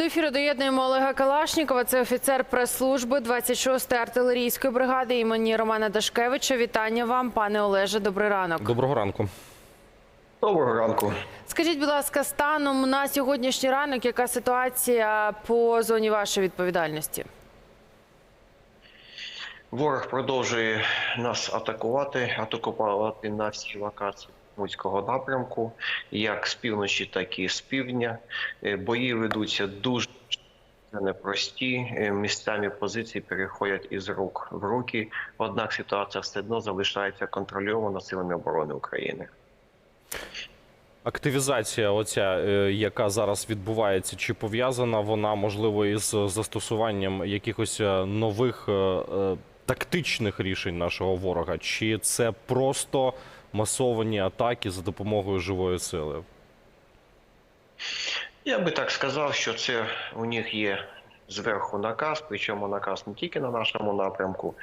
До ефіру доєднуємо Олега Калашнікова. Це офіцер прес-служби 26-ї артилерійської бригади імені Романа Дашкевича. Вітання вам, пане Олеже. Добрий ранок. Доброго ранку. Доброго ранку. Скажіть, будь ласка, станом на сьогоднішній ранок, яка ситуація по зоні вашої відповідальності? Ворог продовжує нас атакувати, атакувати на всі локації Муцького напрямку, як з півночі, так і з півдня. Е, Бої ведуться дуже непрості. Е, Місцями позиції переходять із рук в руки. Однак ситуація все одно залишається контрольована силами оборони України. Активізація, оця, е, яка зараз відбувається, чи пов'язана вона можливо із застосуванням якихось нових тактичних рішень нашого ворога, чи це просто масовані атаки за допомогою живої сили? Я би так сказав, що це у них є зверху наказ, причому наказ не тільки на нашому напрямку.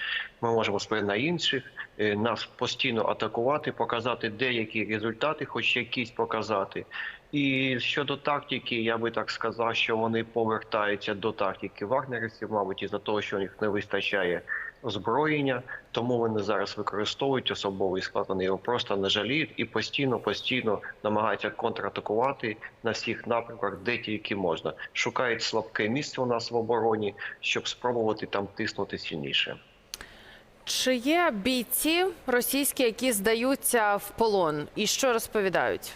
Ми можемо на інших. Е, Нас постійно атакувати, показати деякі результати, хоч якісь показати. І щодо тактики, я би так сказав, що вони повертаються до тактики вагнерівців, мабуть, із-за того, що у них не вистачає озброєння, тому вони зараз використовують особовий склад. Вони його просто не жаліють і постійно, постійно намагаються контратакувати на всіх напрямках, де тільки можна. Шукають слабке місце у нас в обороні, щоб спробувати там тиснути сильніше. Чи є бійці російські, які здаються в полон? І що розповідають?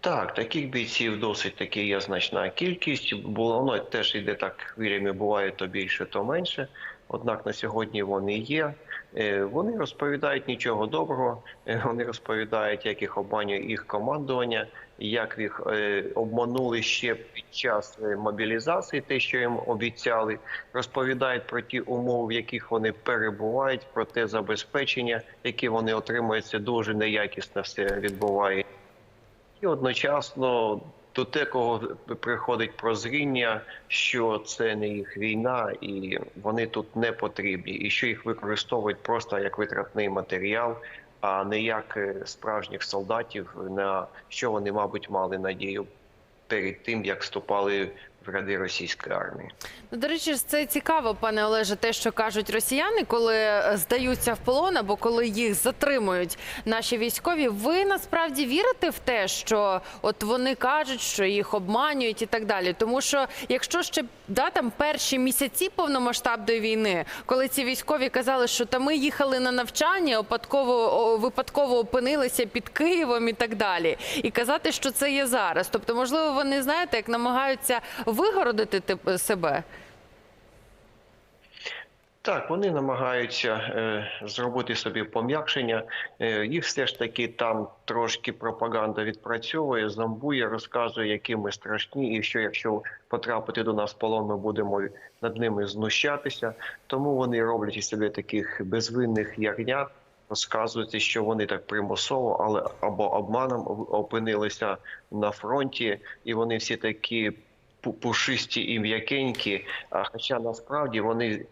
Так, таких бійців досить таки є значна кількість. Було воно теж іде так хвилями, буває то більше, то менше. Однак на сьогодні вони є. Е, Вони розповідають нічого доброго. Е, Вони розповідають, як їх обманює їх командування, як їх е, обманули ще під час мобілізації, те, що їм обіцяли. Розповідають про ті умови, в яких вони перебувають, про те забезпечення, яке вони отримують. Це дуже неякісно все відбуває. І одночасно до декого приходить прозріння, що це не їх війна, і вони тут не потрібні, і що їх використовують просто як витратний матеріал, а не як е, справжніх солдатів, на що вони, мабуть, мали надію перед тим, як вступали в ряди російської армії. Ну, до речі, це цікаво, пане Олеже, те, що кажуть росіяни, коли е, здаються в полон або коли їх затримують наші військові. Ви насправді вірите в те, що от вони кажуть, що їх обманюють і так далі. Тому що якщо ще да, там перші місяці повномасштабної війни, коли ці військові казали, що та ми їхали на навчання, випадково о, випадково опинилися під Києвом і так далі, і казати, що це є зараз. Тобто, можливо, вони знаєте, як намагаються вигородити себе. Так, вони намагаються е, зробити собі пом'якшення. Е, їх все ж таки там трошки пропаганда відпрацьовує, зомбує, розказує, які ми страшні, і що якщо потрапити до нас в полон, ми будемо над ними знущатися. Тому вони роблять із себе таких безвинних ягнят. Розказують, що вони так примусово, але або обманом опинилися на фронті, і вони всі такі пушисті і м'якенькі. Хоча насправді вони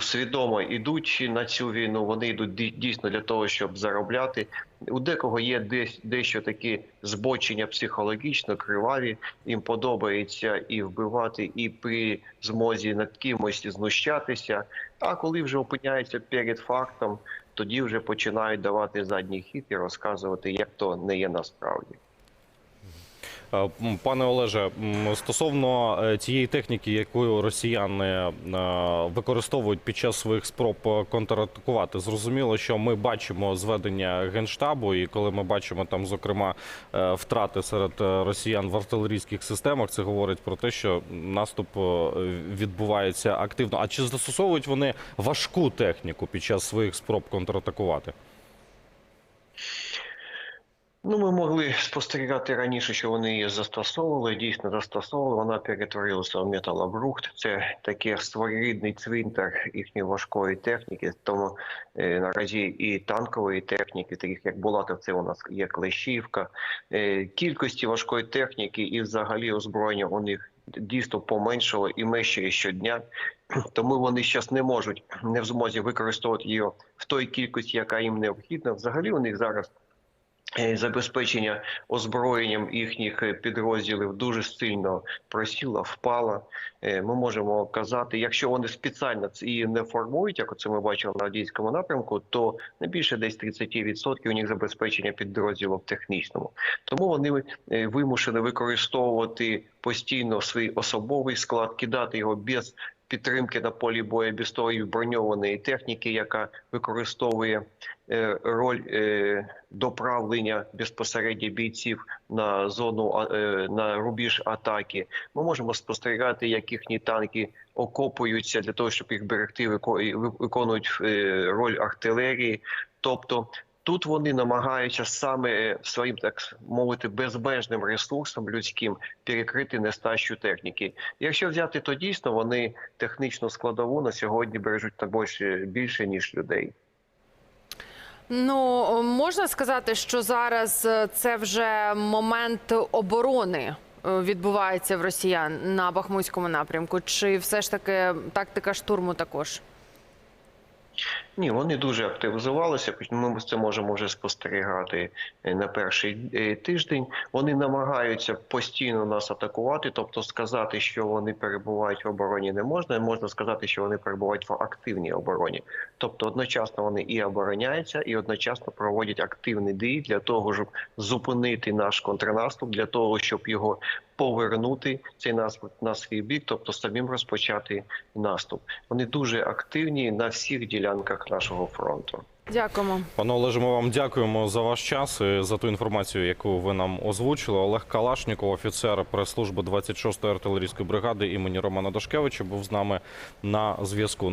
свідомо йдуть на цю війну, вони йдуть дійсно для того, щоб заробляти. У декого є десь дещо такі збочення психологічно криваві. Їм подобається і вбивати, і при змозі над кимось знущатися. А коли вже опиняються перед фактом, тоді вже починають давати задній хід і розказувати, як то не є насправді. Е, Пане Олеже, стосовно е, тієї техніки, яку росіяни е, використовують під час своїх спроб е, контратакувати, зрозуміло, що ми бачимо зведення генштабу, і коли ми бачимо там, зокрема, е, втрати серед е, росіян в артилерійських системах, це говорить про те, що наступ е, відбувається активно. А чи застосовують вони важку техніку під час своїх спроб контратакувати? Ну, ми могли спостерігати раніше, що вони її застосовували, дійсно застосовували. Вона перетворилася в металобрухт. Це такий своєрідний цвинтар їхньої важкої техніки. Тому е, наразі і танкової техніки, таких як Булатов, це у нас є Клещівка. Е, кількості важкої техніки і взагалі озброєння у них дійсно поменшало і менше щодня. Тому вони зараз не можуть не в змозі використовувати її в той кількості, яка їм необхідна. Взагалі у них зараз забезпечення озброєнням їхніх е, підрозділів дуже сильно просіла, впала. Е, Ми можемо казати, якщо вони спеціально це і не формують, як це ми бачили на Авдіївському напрямку, то не більше десь 30% у них забезпечення підрозділів технічному. Тому вони е, вимушені використовувати постійно свій особовий склад, кидати його без підтримки на полі бою, без тої броньованої техніки, яка використовує е, роль е, доправлення безпосередньо бійців на зону е, на рубіж атаки. Ми можемо спостерігати, як їхні танки окопуються для того, щоб їх берегти, вико- виконують роль артилерії. Тобто тут вони намагаються саме е, своїм так мовити безмежним ресурсом людським перекрити нестачу техніки. Якщо взяти, то дійсно вони технічну складову на сьогодні бережуть на більше, більше ніж людей. Ну можна сказати, що зараз е, це вже момент оборони е, відбувається в росіян на Бахмутському напрямку, чи все ж таки тактика штурму також? Ні, вони дуже активізувалися. Ми це можемо вже спостерігати е, на перший е, тиждень. Вони намагаються постійно нас атакувати, тобто сказати, що вони перебувають в обороні, не можна. Можна сказати, що вони перебувають в активній обороні. Тобто, одночасно вони і обороняються, і одночасно проводять активні дії для того, щоб зупинити наш контрнаступ, для того, щоб його повернути цей наступ на свій бік, тобто самим розпочати наступ. Вони дуже активні на всіх ділянках нашого фронту. Дякуємо. Пане Олеже, ми вам дякуємо за ваш час і за ту інформацію, яку ви нам озвучили. Олег Калашніков, офіцер прес-служби 26-ї артилерійської бригади імені Романа Дашкевича, був з нами на зв'язку.